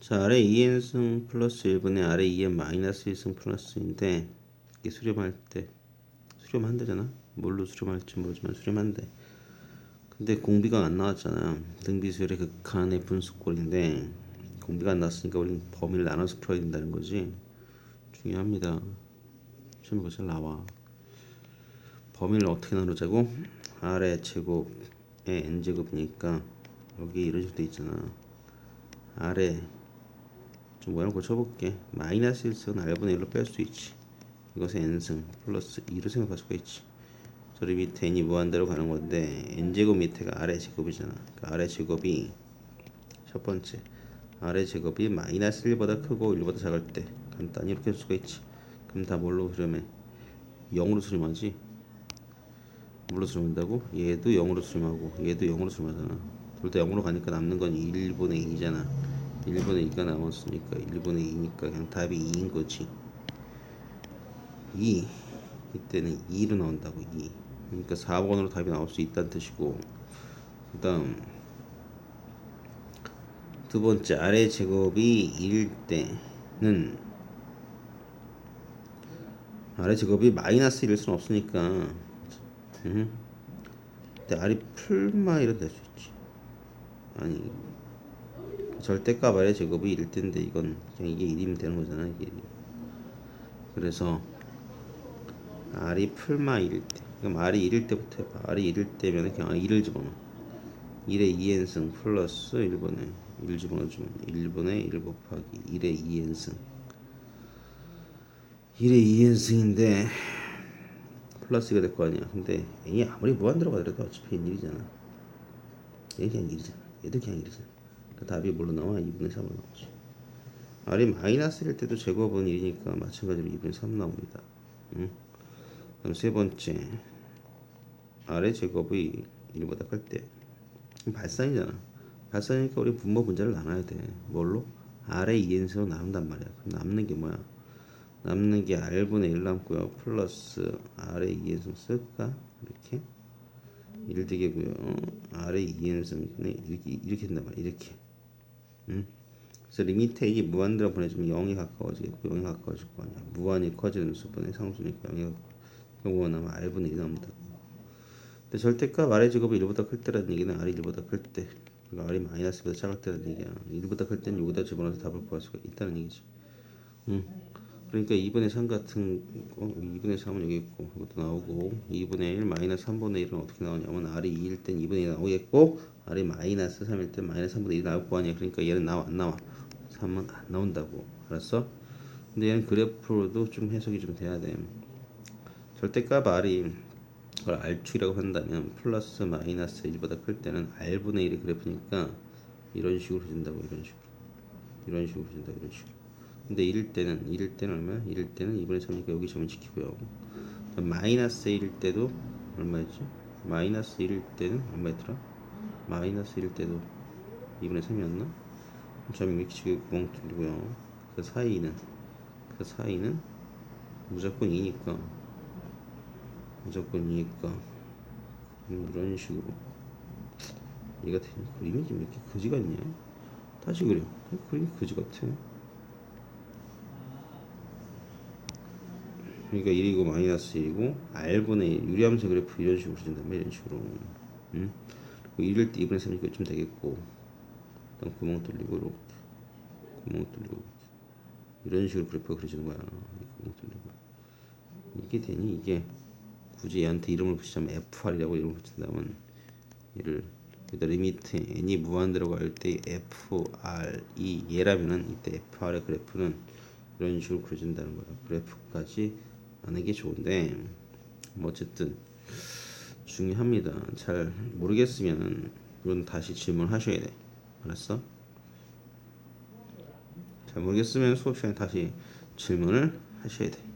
자 아래 2n승 플러스 1분의 아래 2n 마이너스 1승 플러스인데 이게 수렴할 때 수렴한대잖아. 뭘로 수렴할지 모르지만 수렴한대 근데 공비가 안 나왔잖아. 등비수열의 극한의 분수꼴인데 공비가 안 나왔으니까 우리는 범위를 나눠서 풀어야 된다는 거지. 중요합니다. 시험에 그잘 나와. 범위를 어떻게 나누자고? 아래 제곱에 n제곱이니까 여기 이런 식으로 돼 있잖아. 아래 좀 모양 고쳐볼게. 마이너스 1승은 r분의 1로 뺄 수 있지. 이것의 n승 플러스 2로 생각할 수가 있지. 저리 밑에 n이 무한대로 가는 건데 n제곱 밑에가 아래 제곱이잖아. 그 아래 제곱이 첫 번째 아래 제곱이 마이너스 1보다 크고 1보다 작을 때 간단히 이렇게 할 수가 있지. 그럼 다 뭘로 수렴해? 0으로 수렴하지? 뭘로 수렴한다고? 얘도 0으로 수렴하고 얘도 0으로 수렴하잖아. 둘 다 0으로 가니까 남는 건 1분의 2잖아 1분의 2가 남았으니까 1분의 2니까 그냥 답이 2인 거지. 2 이때는 2로 나온다고 2 그러니까 4번으로 답이 나올 수 있다는 뜻이고 그 다음 두 번째 아래 제곱이 1일 때는 아래 제곱이 마이너스 1일 수는 없으니까 음. 근데 아래 풀마 이런 될수 있지. 아니 절대값 아래 제곱이 1일 때인데 이건 그냥 이게 1이면 되는 거잖아 이게. 1. 그래서 r이 풀마 1일 때 그럼 r이 1일 때부터 해봐. r이 1일 때면 그냥 1을 집어넣어. 1의 2n승 플러스 1분의 1 집어넣어주면 1분의 1 곱하기 1의 2n승. 1의 2n승인데 플러스가 될 거 아니야. 근데 n이 아무리 무한대로 가더라도 어차피 n1이잖아. 얘 그냥 1이잖아. 얘도 그냥 1이잖아. 그 답이 뭘로 나와? 2분의 3으로 나오지 r이 마이너스일 때도 제곱은 1이니까 마찬가지로 2분의 3 나옵니다 응? 그럼 세 번째 r의 제곱이 1보다 클 때 발산이잖아 발산이니까 우리 분모 분자를 나눠야 돼 뭘로? r의 2n승으로 나눈단 말이야 그럼 남는 게 뭐야? 남는 게 r분의 1 남고요 플러스 r의 2n승 쓸까? 이렇게 1 되겠고요 r의 2n승 이렇게 이렇게 된단 말이야 이렇게 응? 그래서 리미트 a이 무한대로 보내주면 0이 가까워지겠고 0이 가까워질 거 아니야. 무한이 커지는 수분의 상수니까 0이 가까워. 나면 r분의 1이 나옵니다 근데 절대값 r의 제곱이 1보다 클 때라는 얘기는 r이 1보다 클 때. 그러니까 r이 마이너스보다 작을 때라는 얘기야. 1보다 클 때는 여기다 집어넣어서 답을 구할 수가 있다는 얘기지. 응. 그러니까 2분의 3 같은 거 2분의 3은 여기 있고 이것도 나오고 2분의 1 마이너스 3분의 1은 어떻게 나오냐면 r이 2일 땐 2분의 1 나오겠고 r이 마이너스 3일 땐 마이너스 3분의 1이 나올 거 아니야 그러니까 얘는 나와 안 나와 3은 안 나온다고 알았어? 근데 얘는 그래프로도 좀 해석이 좀 돼야 돼 절대값 r이 그걸 r축이라고 한다면 플러스 마이너스 1보다 클 때는 r분의 1의 그래프니까 이런 식으로 된다고 이런 식으로 이런 식으로 된다 이런 식으로 근데 1일 때는 1일 때는 얼마야? 1일 때는 2분의 3이니까 여기 점을 지키고요 마이너스 1일 때도 얼마였지? 마이너스 1일 때는 얼마였더라? 마이너스 1일 때도 2분의 3이었나? 점 이렇게 지금 구멍 뚫리고요 그 사이는 그 사이는 무조건 2니까 무조건 2니까 음, 이런 식으로 얘가 그림이 좀 이렇게 거지 같냐? 다시 그려 그림이 거지 같아 그러니까 1이고 마이너스 1이고 r분의 1 유리함수 그래프 이런 식으로 준다면 이런 식으로 음? 그리고 1일 때 2분의 3이니까 좀 되겠고 일단 구멍 뚫리고 이렇게 구멍 뚫리고 이런 식으로 그래프가 그려지는 거야. 구멍 뚫리고 이게 되니? 이게 굳이 얘한테 이름을 붙이자면 FR이라고 이름을 붙인다면 얘를 여기다 리미트 n이 무한대로 갈 때 FR이 얘라면은 이때 FR의 그래프는 이런 식으로 그려진다는 거야. 그래프까지 아는 게 좋은데 뭐 어쨌든 중요합니다. 잘 모르겠으면 이건 다시 질문하셔야 돼. 알았어? 잘 모르겠으면 수업 시간에 다시 질문을 하셔야 돼.